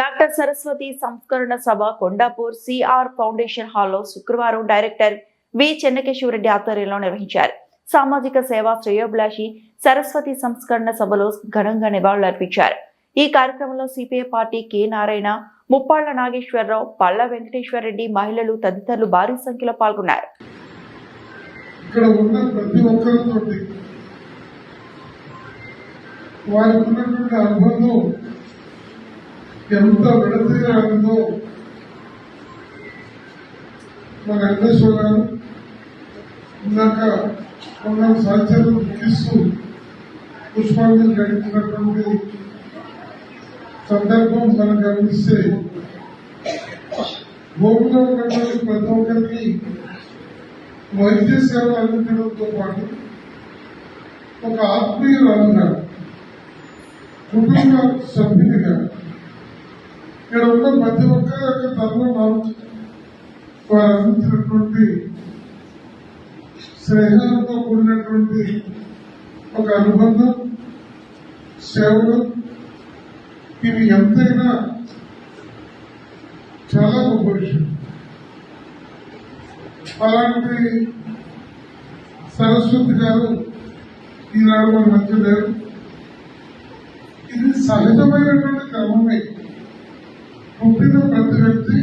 Doctor Saraswati సంస్కరణ సభ Kondapur CR foundation హాల్లో శుక్రవారం డైరెక్టర్ వి చెన్నకేశ్వరరెడ్డి ఆధ్వర్యంలో నిర్వహించారు. సామాజిక సేవా శ్రేయోభిలాషి సరస్వతి సంస్కరణ సభలో ఘనంగా నివాళులర్పించారు. ఈ కార్యక్రమంలో CPI party K Narayana Muppalla Nageswararao Palla Venkateswarareddy మహిళలు తదితరులు భారీ సంఖ్యలో పాల్గొన్నారు. ఇక్కడ ఉన్న ప్రతి వారికి ఉన్నటువంటి అనుబంధం ఎంత విడతీరానిదో మన వెంకటేశ్వర గారు ఇందాక ఉన్న సాధ్యాలు ముగిస్తూ పుష్పాంజలి గడిపినటువంటి సందర్భం మనం గమనిస్తే భూమిలో ఉన్నటువంటి ప్రతి ఒక్కరికి వైద్య సేవలు అందించడంతో పాటు ఒక ఆత్మీయురాలుగా కుటుంబ సభ్యునిగా ఇక్కడ ఉన్న ప్రతి ఒక్కరి యొక్క ధర్మం వారు అందించినటువంటి స్నేహంతో కూడినటువంటి ఒక అనుబంధం సేవలు. ఇవి ఎంతైనా చాలా గొప్ప విషయం. అలాంటి సరస్వతి గారు ఈనాడు మన మధ్య లేరు. ఇది సహజమైనటువంటి క్రమమే. పుట్టిన వ్యక్తి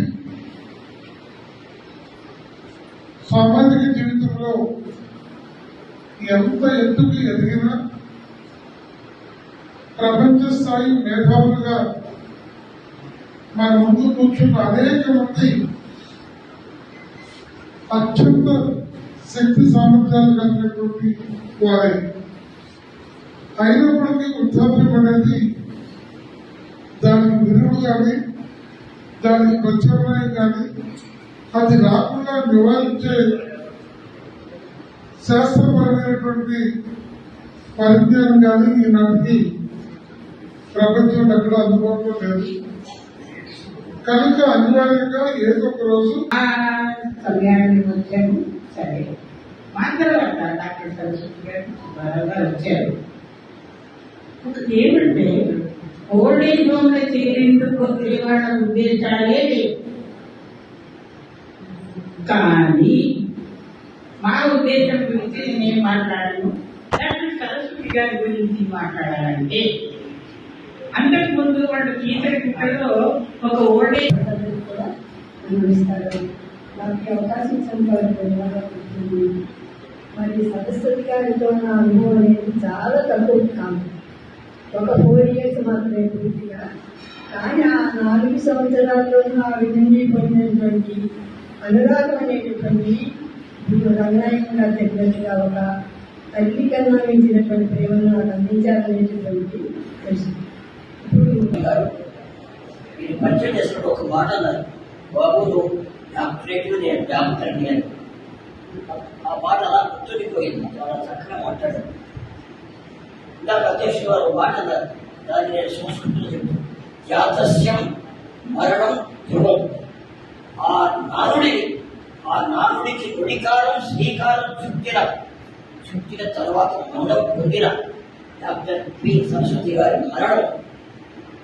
సామాజిక జీవితంలో ఎంత ఎత్తుకు ఎదిగినా ప్రపంచ స్థాయి మేధావులుగా మన ముందు కూర్చున్న అనేక మంది అత్యంత శక్తి సామర్థ్యాలు కలిగినటువంటి వారే. అయినప్పటికీ వృద్ధాప్యం అనేది దానికి విరుడు కానీ దాని ప్రత్యామ్నాయం కానీ అది రాకుండా నివారించే శాస్త్రపరమైనటువంటి పరిజ్ఞానం కానీ ఈనాటికి ప్రపంచంలో ఎక్కడ అందుబాటులో లేదు. కనుక అనివార్యంగా ఏదో ఒక రోజు ఆ వచ్చాము. సరే. మాట్లాడారు డాక్టర్ సరస్వతి గారు బాగా వచ్చారు. ఏమంటే ఓల్డ్ ఏజ్ హోమ్లో చేరేందుకు వాళ్ళ ఉద్దేశాలే లేవు కానీ మా ఉద్దేశం గురించి నేను మాట్లాడను. డాక్టర్ సరస్వతి గారి గురించి మాట్లాడాలంటే అంతకు ముందు వాళ్ళు గీతల గుట్టలో ఒక ఓల్డ్ ఏజ్ కూడా అనుభవిస్తారు నాకు అవకాశం ఇచ్చిన మరి సరస్వతి గారితో నా అనుభవం అనేది చాలా తక్కువ కాదు. ఒక ఫోర్ ఇయర్స్ మాత్రమే పూర్తిగా. కానీ ఆ నాలుగు సంవత్సరాల్లో ఆ విధంగా పొందినటువంటి అనురాగం అనేటటువంటి ఇప్పుడు రంగాయకంగా చెప్పినట్టుగా ఒక తల్లి కన్నా మించినటువంటి ప్రేమను నాకు అందించాలనేటటువంటి తెలుసు ఇప్పుడు పరిచయం చేసినప్పుడు ఒక మాట అన్నారు. బాబు నువ్వు డాక్టరేట్ నేను డాక్టర్ అని. ఆ మాట అలా గుర్తుండిపోయింది. చాలా చక్కగా మాట్లాడారు. ఇందాక అధ్యక్షుడు గారు మాట అన్నారు దాన్ని నేను సంస్కృతిలో చెప్తాను జాతస్యం మరణం ధ్రువం. ఆ నానుడి ఆ నానుడికి నుడికారం శ్రీకారం చుట్టిన చుట్టిన తర్వాత మౌనం పొందిన డాక్టర్ పి. సరస్వతి గారి మరణం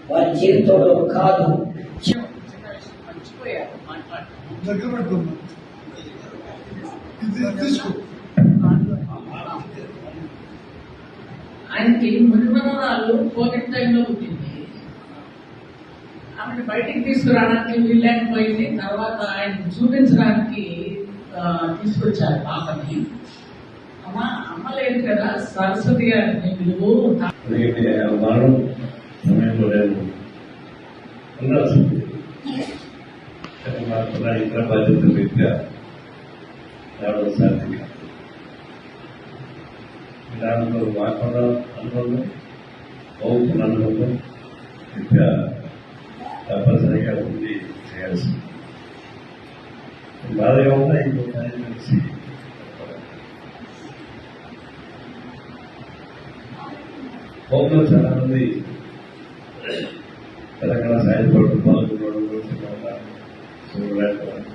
వారి జీవితంలో కాదు. మర్చిపోయారు మాట్లాడటం ఆయనకి మునిమనరాలు కోవిడ్ టైంలో పుట్టింది. ఆమెను బయటికి తీసుకురావడానికి వీల్లేకపోయింది తర్వాత ఆయన చూపించడానికి తీసుకొచ్చారు పాపని. అమ్మ అమ్మ లేదు కదా సరస్వతి గారిని పిలువు. అందుకే మరణం సమయంలో నేను ఇతర బాధ్యతల రీత్యా రావడం దాంట్లో మాకున్న అనుభవం అవుతున్న అనుభవం విద్య తప్పనిసరిగా ఉంది చేయాల్సింది. బాధగా ఉన్నా ఇంకో కార్యం కలిసి హోంలో చాలా మంది తెలంగాణ సాయంత్రం పాల్గొనడం చూడలేకపోవడం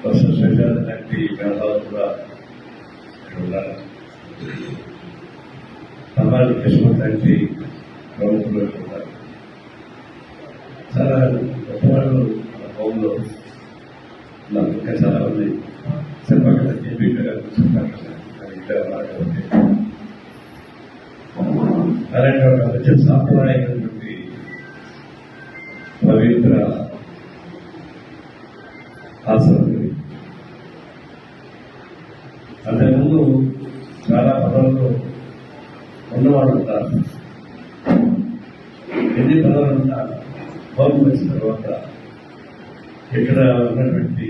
ప్రొఫెసర్ శశాంత్ లాంటి మేధావులు కూడా ఇక్కడ ఉన్నారు కృష్ణ తండ్రి ప్రముఖులు ఇక్కడ ఉన్నారు. చాలా గొప్పవాళ్ళు మన హోంలో ఉన్నారు. ఇంకా చాలా ఉంది చెప్పగల కదా గారు చెప్పాలి అలాంటి ఒక మంచి సాంప్రదాయమైనటువంటి పవిత్ర ఆసనం ఇది. అంతకుముందు చాలా పదవుల్లో ఉన్నవాళ్ళు ఉంటారు ఎన్ని పదవులు ఉన్నా హోమ్ వచ్చిన తర్వాత ఇక్కడ ఉన్నటువంటి